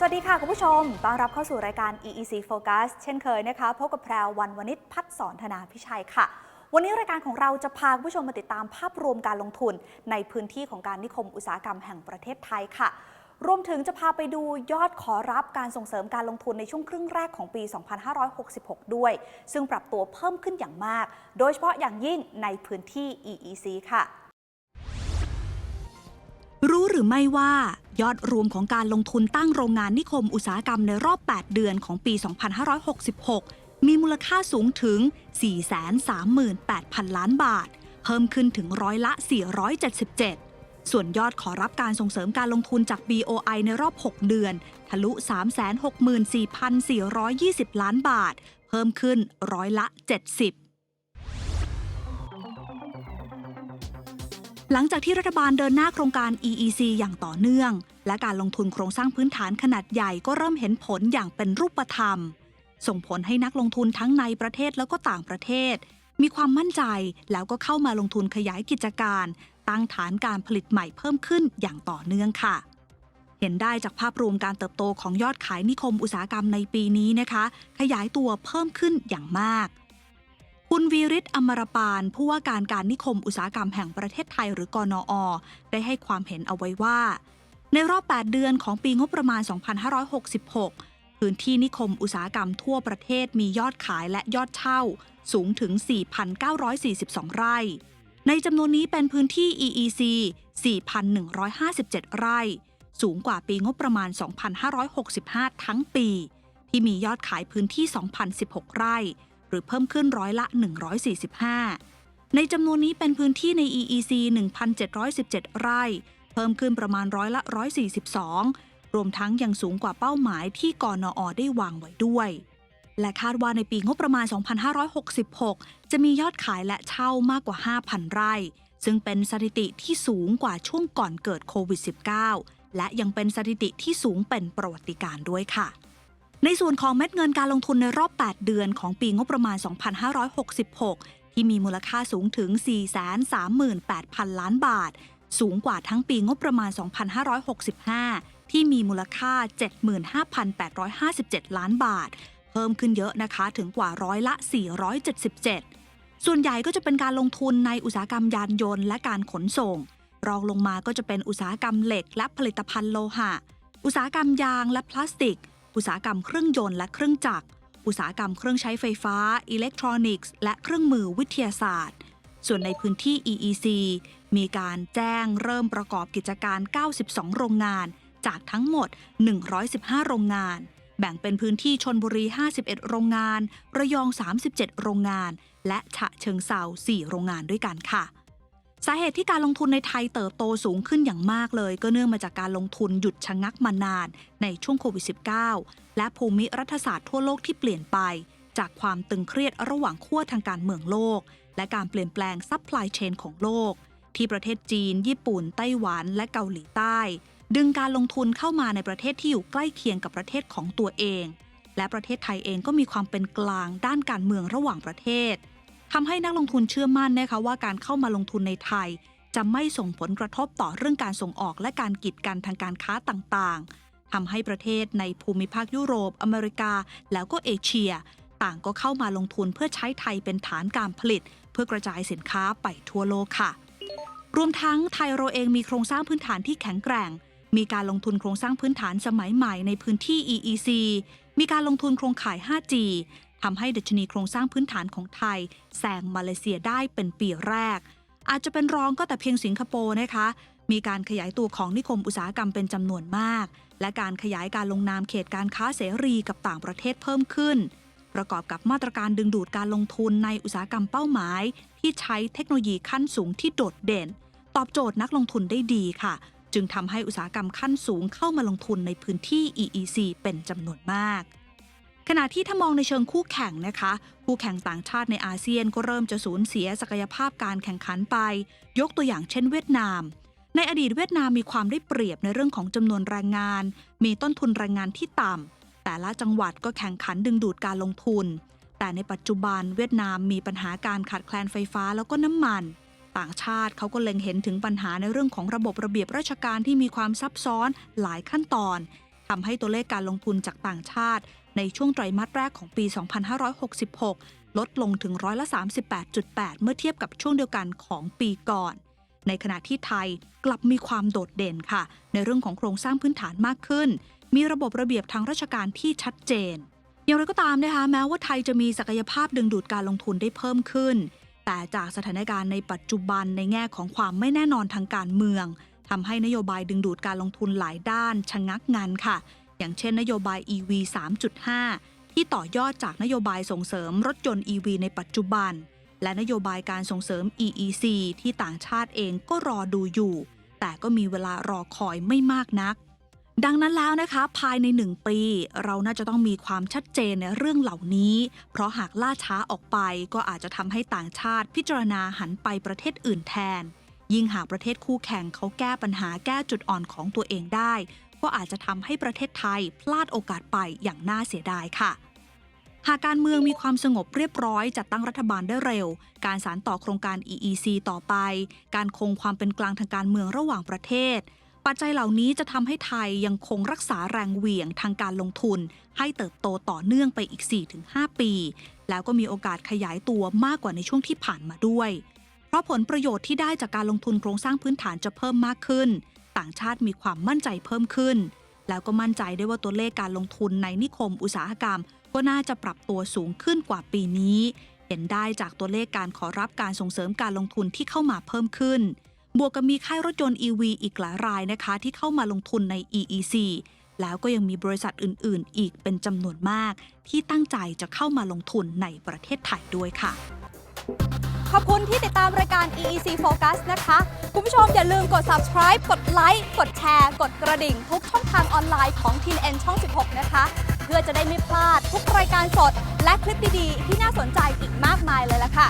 สวัสดีค่ะ คุณผู้ชม ต้อนรับเข้าสู่รายการ EEC Focus เช่นเคยนะคะ พบกับแพรววันวนิชพัฒสอนธนาพิชัยค่ะ วันนี้รายการของเราจะพาคุณผู้ชมมาติดตามภาพรวมการลงทุน ในพื้นที่ของการนิคมอุตสาหกรรมแห่งประเทศไทยค่ะ รวมถึงจะพาไปดูยอดขอรับการส่งเสริมการลงทุนในช่วงครึ่งแรกของปี 2566 ด้วย ซึ่งปรับตัวเพิ่มขึ้นอย่างมาก โดยเฉพาะอย่างยิ่งในพื้นที่ EEC ค่ะ รู้หรือไม่ว่ายอดรวมของการลงทุนตั้งโรงงานนิคมอุตสาหกรรมในรอบ 8 เดือนของปี 2566 มีมูลค่าสูงถึง 438,000 ล้านบาท เพิ่มขึ้นถึงร้อยละ 477 ส่วนยอดขอรับการส่งเสริมการลงทุนจาก BOI ในรอบ 6 เดือน ทะลุ 364,420 ล้านบาท เพิ่มขึ้นร้อยละ 70 หลังจากที่รัฐบาลเดินหน้าโครงการ EEC อย่างต่อเนื่อง และการลงทุนโครงสร้างพื้นฐานขนาดใหญ่ก็เริ่มเห็นผลอย่างเป็นรูปธรรม ส่งผลให้นักลงทุนทั้งในประเทศแล้วก็ต่างประเทศ มีความมั่นใจแล้วก็เข้ามาลงทุนขยายกิจการ ตั้งฐานการผลิตใหม่เพิ่มขึ้นอย่างต่อเนื่องค่ะ เห็นได้จากภาพรวมการเติบโตของยอดขายนิคมอุตสาหกรรมในปีนี้นะคะ ขยายตัวเพิ่มขึ้นอย่างมาก คุณวีริศอมรปานผู้ว่าการการนิคมอุตสาหกรรมแห่งประเทศไทยหรือกนอ ได้ให้ความเห็นเอาไว้ว่า ในรอบ 8 เดือนของปีงบประมาณ 2566 พื้นที่นิคมอุตสาหกรรมทั่วประเทศมียอดขายและยอดเช่า สูงถึง 4,942 ไร่ ในจำนวนนี้เป็นพื้นที่ EEC 4,157 ไร่ สูงกว่าปีงบประมาณ 2,565 ทั้งปี ที่มียอดขายพื้นที่ 2,016 ไร่ หรือเพิ่มขึ้นร้อยละ 145 ในจำนวนนี้เป็นพื้นที่ใน EEC 1,717 ไร่ เพิ่มขึ้นประมาณร้อยละ 142 รวมทั้งยังสูงกว่าเป้าหมายที่กนอได้วางไว้ด้วย และคาดว่าในปีงบประมาณ 2566 จะมียอดขายและเช่ามากกว่า 5,000 ไร่ ซึ่งเป็นสถิติที่สูงกว่าช่วงก่อนเกิดโควิด -19 และยังเป็นสถิติที่สูงเป็นประวัติการด้วยค่ะ ในส่วนของเม็ดเงินการลงทุนในรอบ 8 เดือนของปีงบประมาณ 2566 ที่มีมูลค่าสูงถึง 438,000 ล้านบาท สูงกว่าทั้งปีงบประมาณ 2565 ที่มีมูลค่า 75,857 ล้านบาท เพิ่มขึ้นเยอะนะคะถึงกว่าร้อยละ 477 ส่วนใหญ่ก็จะเป็นการลงทุนในอุตสาหกรรมยานยนต์และการขนส่ง รองลงมาก็จะเป็นอุตสาหกรรมเหล็กและผลิตภัณฑ์โลหะ อุตสาหกรรมยางและพลาสติก อุตสาหกรรมเครื่องยนต์และเครื่องจักร อุตสาหกรรมเครื่องใช้ไฟฟ้า อิเล็กทรอนิกส์ และเครื่องมือวิทยาศาสตร์ ส่วนในพื้นที่ EEC มีการแจ้งเริ่มประกอบกิจการ 92 โรงงาน จากทั้งหมด 115 โรงงาน แบ่งเป็นพื้นที่ชนบุรี 51 โรงงาน ระยอง 37 โรงงาน และฉะเชิงเซา4 โรงงานด้วยกันค่ะ สาเหตุที่การลงทุนในไทยเติบโตสูงขึ้นอย่างมากเลย ก็เนื่องมาจากการลงทุนหยุดชะงักมานานในช่วงโควิด -19 และภูมิรัฐศาสตร์ทั่วโลกที่เปลี่ยนไป จากความตึงเครียดระหว่างขั้วทางการเมืองโลก และการเปลี่ยนแปลงซัพพลายเชนของโลก ที่ประเทศจีน ญี่ปุ่น ไต้หวัน และเกาหลีใต้ ดึงการลงทุนเข้ามาในประเทศที่อยู่ใกล้เคียงกับประเทศของตัวเอง และประเทศไทยเองก็มีความเป็นกลางด้านการเมืองระหว่างประเทศ ทำให้นักลงทุนเชื่อมั่นนะคะว่าการเข้ามาลงทุนในไทย จะไม่ส่งผลกระทบต่อเรื่องการส่งออกและการกีดกันทางการค้าต่างๆทำให้ประเทศในภูมิภาคยุโรป อเมริกา แล้วก็เอเชีย ต่างก็เข้ามาลงทุนเพื่อใช้ไทยเป็นฐานการผลิต เพื่อกระจายสินค้าไปทั่วโลกค่ะ รวมทั้งไทยเราเองมีโครงสร้างพื้นฐานที่แข็งแกร่ง มีการลงทุนโครงสร้างพื้นฐานสมัยใหม่ในพื้นที่ EEC มีการลงทุนโครงข่าย 5G ทำให้ดัชนีโครงสร้างพื้นฐานของไทยแซงมาเลเซียได้เป็นปีแรก อาจจะเป็นรองก็แต่เพียงสิงคโปร์นะคะ มีการขยายตัวของนิคมอุตสาหกรรมเป็นจำนวนมาก และการขยายการลงนามเขตการค้าเสรีกับต่างประเทศเพิ่มขึ้น ประกอบกับมาตรการดึงดูดการลงทุนในอุตสาหกรรมเป้าหมาย ที่ใช้เทคโนโลยีขั้นสูงที่โดดเด่น ตอบโจทย์นักลงทุนได้ดีค่ะ จึงทำให้อุตสาหกรรมขั้นสูงเข้ามาลงทุนในพื้นที่ EEC เป็นจำนวนมาก ขณะที่ถ้ามองในเชิงคู่แข่งนะคะ คู่แข่งต่างชาติในอาเซียนก็เริ่มจะสูญเสียศักยภาพการแข่งขันไป ยกตัวอย่างเช่นเวียดนาม ในอดีตเวียดนามมีความได้เปรียบในเรื่องของจำนวนแรงงาน มีต้นทุนแรงงานที่ต่ำแต่ละจังหวัดก็แข่งขันดึงดูดการลงทุน แต่ในปัจจุบันเวียดนามมีปัญหาการขาดแคลนไฟฟ้าแล้วก็น้ำมัน ต่างชาติเขาก็เล็งเห็นถึงปัญหาในเรื่องของระบบระเบียบราชการที่มีความซับซ้อนหลายขั้นตอนทำให้ตัวเลขการลงทุนจากต่างชาติ ในช่วงไตรมาสแรกของปี 2566 ลดลงถึงร้อยละ 38.8 เมื่อเทียบกับช่วงเดียวกันของปีก่อน ในขณะที่ไทยกลับมีความโดดเด่นค่ะ ในเรื่องของโครงสร้างพื้นฐานมากขึ้น มีระบบระเบียบทางราชการที่ชัดเจน อย่างไรก็ตามนะคะแม้ว่าไทยจะมีศักยภาพดึงดูดการลงทุนได้เพิ่มขึ้น แต่จากสถานการณ์ในปัจจุบันในแง่ของความไม่แน่นอนทางการเมืองทำให้นโยบายดึงดูดการลงทุนหลายด้านชะงักงันค่ะ อย่างเช่นนโยบาย EV 3.5 ที่ต่อยอดจากนโยบายส่งเสริมรถยนต์ EV ในปัจจุบัน และนโยบายการส่งเสริม EEC ที่ต่างชาติเองก็รอดูอยู่ แต่ก็มีเวลารอคอยไม่มากนัก ดังนั้นแล้วนะคะ ภายในหนึ่งปี เราน่าจะต้องมีความชัดเจนในเรื่องเหล่านี้ เพราะหากล่าช้าออกไปก็อาจจะทำให้ต่างชาติพิจารณาหันไปประเทศอื่นแทนยิ่งหากประเทศคู่แข่งเขาแก้ปัญหาแก้จุดอ่อนของตัวเองได้ ก็อาจจะทำให้ประเทศไทยพลาดโอกาสไปอย่างน่าเสียดายค่ะ หากการเมืองมีความสงบเรียบร้อยจัดตั้งรัฐบาลได้เร็ว การสานต่อโครงการ EEC ต่อไป การคงความเป็นกลางทางการเมืองระหว่างประเทศ ปัจจัยเหล่านี้จะทำให้ไทยยังคงรักษาแรงเหวี่ยงทางการลงทุน ให้เติบโตต่อเนื่องไปอีก 4-5 ปี แล้วก็มีโอกาสขยายตัวมากกว่าในช่วงที่ผ่านมาด้วย เพราะผลประโยชน์ที่ได้จากการลงทุนโครงสร้างพื้นฐานจะเพิ่มมากขึ้น ต่างชาติมีความมั่นใจเพิ่มขึ้น แล้วก็มั่นใจได้ว่าตัวเลขการลงทุนในนิคมอุตสาหกรรม ก็น่าจะปรับตัวสูงขึ้นกว่าปีนี้ เห็นได้จากตัวเลขการขอรับการส่งเสริมการลงทุนที่เข้ามาเพิ่มขึ้น บวกกับมีค่ายรถยนต์ EV อีกหลายรายนะคะ ที่เข้ามาลงทุนใน EEC แล้วก็ยังมีบริษัทอื่น ๆ อีกเป็นจำนวนมาก ที่ตั้งใจจะเข้ามาลงทุนในประเทศไทยด้วยค่ะ ขอบคุณที่ติดตามรายการ EEC Focus นะคะ คุณผู้ชมอย่าลืมกด subscribe กดไลค์กดแชร์ กดกระดิ่ง ทุกช่องทางออนไลน์ของ TNN ช่อง 16 นะคะ เพื่อจะได้ไม่พลาดทุกรายการสด และคลิปดีๆ ที่น่าสนใจอีกมากมายเลยล่ะค่ะ